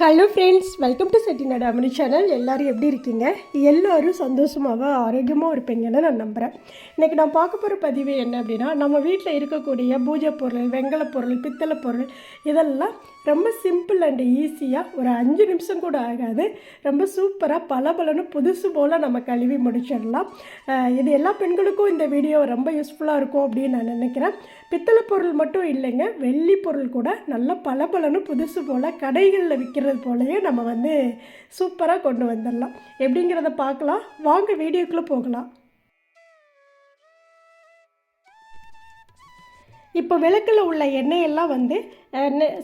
Hello friends welcome to Chettinad Amani channel எல்லோரும் எப்படி இருக்கீங்க? எல்லோரும் சந்தோஷமாக ஆரோக்கியமாக இருப்பீங்கன்னு நான் நம்புகிறேன் இன்றைக்கி நான் பார்க்க போகிற பதிவு என்ன அப்படின்னா நம்ம வீட்டில் இருக்கக்கூடிய பூஜை பொருள் வெங்கல பொருள் பித்தளை பொருள் இதெல்லாம் ரொம்ப சிம்பிள் அண்ட் ஈஸியாக ஒரு அஞ்சு நிமிஷம் கூட ஆகாது. ரொம்ப சூப்பராக பல புதுசு போல் நம்ம கழுவி முடிச்சிடலாம். இது எல்லா பெண்களுக்கும் இந்த வீடியோ ரொம்ப யூஸ்ஃபுல்லாக இருக்கும் அப்படின்னு நான் நினைக்கிறேன். பித்தளை பொருள் மட்டும் இல்லைங்க வெள்ளி பொருள் கூட நல்ல பலனும் புதுசு போல் கடைகளில் விற்கிற விற்கிறது போலவே நம்ம வந்து சூப்பராக கொண்டு வந்துடலாம். எப்படிங்கிறத பார்க்கலாம். வாங்க வீடியோக்குள்ளே போகலாம். இப்போ விளக்கில் உள்ள எண்ணெயெல்லாம் வந்து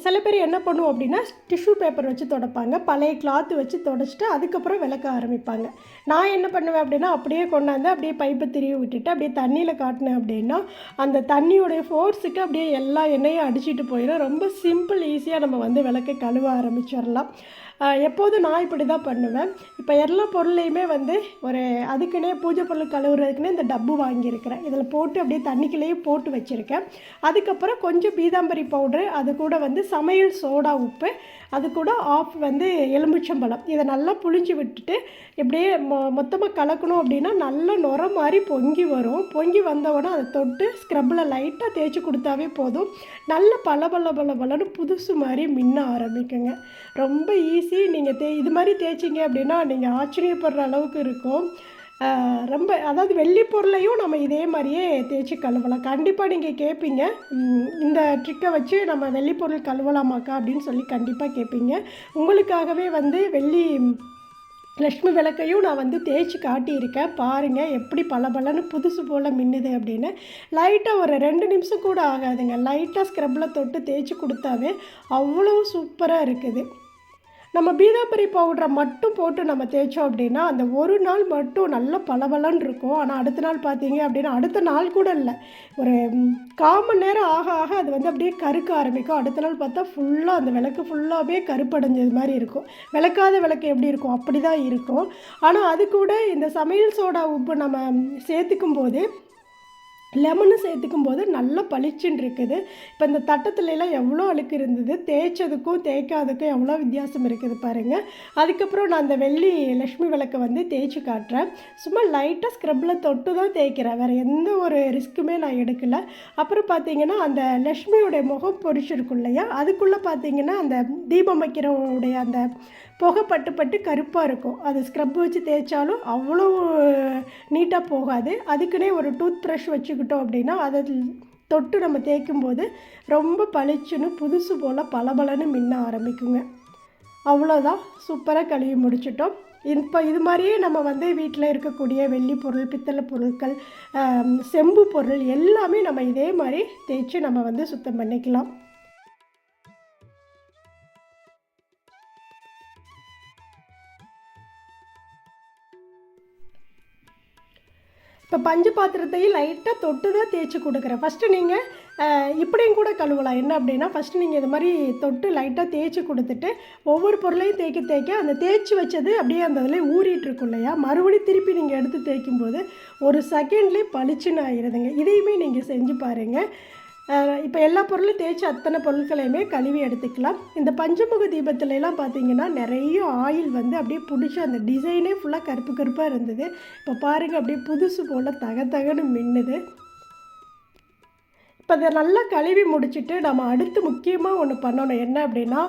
சில பேர் என்ன பண்ணுவோம் அப்படின்னா டிஷ்யூ பேப்பர் வச்சு துடைப்பாங்க. பழைய கிளாத்து வச்சு துடைச்சிட்டு அதுக்கப்புறம் விளக்க ஆரம்பிப்பாங்க. நான் என்ன பண்ணுவேன் அப்படின்னா அப்படியே கொண்டாந்து அப்படியே பைப்பை திருவி விட்டுட்டு அப்படியே தண்ணியில் காட்டினேன் அப்படின்னா அந்த தண்ணியோடைய ஃபோர்ஸுக்கு அப்படியே எல்லா எண்ணெயும் அடிச்சிட்டு போயிடும். ரொம்ப சிம்பிள் ஈஸியாக நம்ம வந்து விளக்க கழுவ ஆரம்பிச்சிடலாம். எப்போதும் நான் இப்படி தான் பண்ணுவேன். இப்போ எல்லா பொருளையுமே வந்து ஒரு அதுக்குன்னே பூஜை பொருள் கழுவுறதுக்குன்னே இந்த டப்பு வாங்கியிருக்கிறேன். இதில் போட்டு அப்படியே தண்ணிக்குள்ளேயே போட்டு வச்சுருக்கேன். அதுக்கப்புறம் கொஞ்சம் பீதாம்பரி பவுடர் அது கூட வந்து சமையல் சோடா உப்பு அது கூட ஆஃப் வந்து எலுமிச்சம்பழம். இதை நல்லா புழிஞ்சு விட்டுட்டு இப்படியே மொ மொத்தமாக கலக்கணும் அப்படின்னா நல்ல நுர மாதிரி பொங்கி வரும். பொங்கி வந்தவொடனே அதை தொட்டு ஸ்க்ரப்பில் லைட்டாக தேய்ச்சி கொடுத்தாவே போதும். நல்ல பல பல பல பலன்னு புதுசு மாதிரி மின்ன ஆரம்பிக்குங்க. ரொம்ப ஈஸி நீங்கள் தே இது மாதிரி தேய்ச்சிங்க அப்படின்னா நீங்கள் ஆச்சரியப்படுற அளவுக்கு இருக்கும். ரொம்ப அதாவது வெள்ளி பொருளையும் நம்ம இதே மாதிரியே தேய்ச்சி கழுவலாம். கண்டிப்பாக நீங்கள் கேட்பீங்க இந்த ட்ரிக்கை வச்சு நம்ம வெள்ளி பொருள் கழுவலாமாக்கா அப்படின்னு சொல்லி கண்டிப்பாக கேட்பீங்க உங்களுக்காகவே வந்து வெள்ளி லக்ஷ்மி விளக்கையும் நான் வந்து தேய்ச்சி காட்டியிருக்கேன். பாருங்கள் எப்படி பளபளன்னு புதுசு போல் மின்னுது அப்படின்னு. லைட்டாக ஒரு ரெண்டு நிமிஷம் கூட ஆகாதுங்க. லைட்டாக ஸ்க்ரப்பில் தொட்டு தேய்ச்சி கொடுத்தாவே அவ்வளோ சூப்பராக இருக்குது. நம்ம பீதாம்பரி பவுடரை மட்டும் போட்டு நம்ம தேய்ச்சோம் அப்படின்னா அந்த ஒரு நாள் மட்டும் நல்ல பளபளன்னு இருக்கும். ஆனால் அடுத்த நாள் பார்த்தீங்க அப்படின்னா அடுத்த நாள் கூட இல்லை. ஒரு காமன் கால் மணி நேரம் ஆக ஆக அது வந்து அப்படியே கருக்க ஆரம்பிக்கும். அடுத்த நாள் பார்த்தா ஃபுல்லாக அந்த விளக்கு ஃபுல்லாகவே கருப்படைஞ்சது மாதிரி இருக்கும். விளக்காத விளக்கு எப்படி இருக்கும்? அப்படி தான் இருக்கும். ஆனால் அது கூட இந்த சமையல் சோடா உப்பு நம்ம சேர்த்துக்கும் போது லெமனு சேர்த்துக்கும் போது நல்லா பளிச்சுன்னு இருக்குது. இப்போ இந்த தட்டத்துலலாம் எவ்வளோ அழுக்கு இருந்தது? தேய்ச்சதுக்கும் தேய்க்காததுக்கும் எவ்வளோ வித்தியாசம் இருக்குது பாருங்கள் அதுக்கப்புறம் நான் அந்த வெள்ளி லக்ஷ்மி விளக்கை வந்து தேய்ச்சி காட்டுறேன். சும்மா லைட்டாக ஸ்க்ரப்பில் தொட்டு தான் தேய்க்கிறேன். வேறு எந்த ஒரு ரிஸ்க்குமே நான் எடுக்கலை. அப்புறம் பார்த்தீங்கன்னா அந்த லக்ஷ்மியோடைய முகம் பொறிச்சிருக்கும் இல்லையா? அதுக்குள்ளே பார்த்தீங்கன்னா அந்த தீபம் வைக்கிறவனுடைய அந்த புகை பட்டு பட்டு கருப்பாக இருக்கும். அது ஸ்க்ரப் வச்சு தேய்ச்சாலும் அவ்வளோ நீட்டாக போகாது. அதுக்குன்னே ஒரு டூத் ப்ரஷ் வச்சுக்கிட்டோம் அப்படின்னா அதை தொட்டு நம்ம தேய்க்கும் போது ரொம்ப பளிச்சுன்னு புதுசு போல் பளபளன்னு மின்ன ஆரம்பிக்குங்க. அவ்வளோதான். சூப்பராக கழுவி முடிச்சிட்டோம். இப்போ இது மாதிரியே நம்ம வந்து வீட்டில் இருக்கக்கூடிய வெள்ளி பொருள் பித்தளை பொருட்கள் செம்பு பொருள் எல்லாமே நம்ம இதே மாதிரி தேய்ச்சி நம்ம வந்து சுத்தம் பண்ணிக்கலாம். இப்போ பஞ்சு பாத்திரத்தையும் லைட்டாக தொட்டு தான் தேய்ச்சி கொடுக்குறேன். ஃபஸ்ட்டு நீங்கள் இப்படியும் கூட கழுவலாம். என்ன அப்படின்னா ஃபஸ்ட்டு நீங்கள் இது மாதிரி தொட்டு லைட்டாக தேய்ச்சி கொடுத்துட்டு ஒவ்வொரு பொருளையும் தேய்க்க தேய்க்க அந்த தேய்ச்சி வச்சது அப்படியே அந்த இதில் ஊறிட்டுருக்கும் இல்லையா? மறுபடியும் திருப்பி நீங்கள் எடுத்து தேய்க்கும் போது ஒரு செகண்ட்லேயே பளிச்சுன்னு ஆயிடுதுங்க. இதையுமே நீங்கள் செஞ்சு பாருங்கள் இப்போ எல்லா பொருளும் தேய்ச்சி அத்தனை பொருட்களையுமே கழுவி எடுத்துக்கலாம். இந்த பஞ்சமுக தீபத்துலலாம் பார்த்தீங்கன்னா நிறைய ஆயில் வந்து அப்படியே பிடிச்சி அந்த டிசைனே ஃபுல்லாக கருப்பு கருப்பாக இருந்தது. இப்போ பாருங்கள் அப்படியே புதுசு போல் தக தகன்னு மின்னுது. இப்போ அதை நல்லா கழுவி முடிச்சுட்டு நம்ம அடுத்து முக்கியமாக ஒன்று பண்ணணும். என்ன அப்படின்னா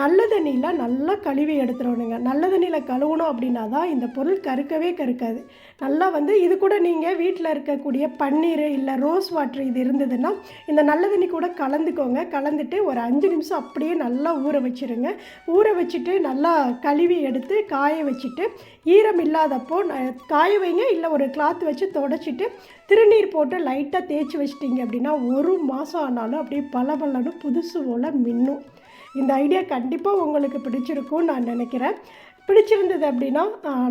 நல்ல தண்ணியில் நல்லா கழுவி எடுத்துடணுங்க. நல்ல தண்ணியில் கழுவணும் அப்படின்னா தான் இந்த பொருள் கருக்கவே கருக்காது. நல்லா வந்து இது கூட நீங்கள் வீட்டில் இருக்கக்கூடிய பன்னீர் இல்லை ரோஸ் வாட்டர் இது இருந்ததுன்னா இந்த நல்ல தண்ணி கூட கலந்துக்கோங்க. கலந்துட்டு ஒரு அஞ்சு நிமிஷம் அப்படியே நல்லா ஊற வச்சுருங்க. ஊற வச்சுட்டு நல்லா கழுவி எடுத்து காய வச்சுட்டு ஈரம் இல்லாதப்போ காய வைங்க. இல்லை ஒரு கிளாத் வச்சு தொடச்சிட்டு திருநீர் போட்டு லைட்டாக தேய்ச்சி வச்சிட்டிங்க அப்படின்னா ஒரு மாதம் ஆனாலும் அப்படியே பளபளன்னு புதுசு போல் மின்னும். இந்த ஐடியா கண்டிப்பாக உங்களுக்கு பிடிச்சிருக்கும்னு நான் நினைக்கிறேன். பிடிச்சிருந்தது அப்படின்னா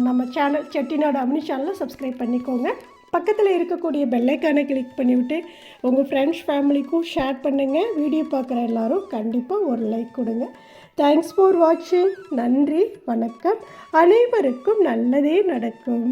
நம்ம சேனல் செட்டிநாடு அம்னி சேனலை சப்ஸ்கிரைப் பண்ணிக்கோங்க. பக்கத்தில் இருக்கக்கூடிய பெல்லைக்கானை கிளிக் பண்ணிவிட்டு உங்கள் ஃப்ரெண்ட்ஸ் ஃபேமிலிக்கும் ஷேர் பண்ணுங்கள் வீடியோ பார்க்குற எல்லாரும் கண்டிப்பாக ஒரு லைக் கொடுங்க. தேங்க்ஸ் ஃபார் வாட்சிங் நன்றி வணக்கம். அனைவருக்கும் நல்லதே நடக்கும்.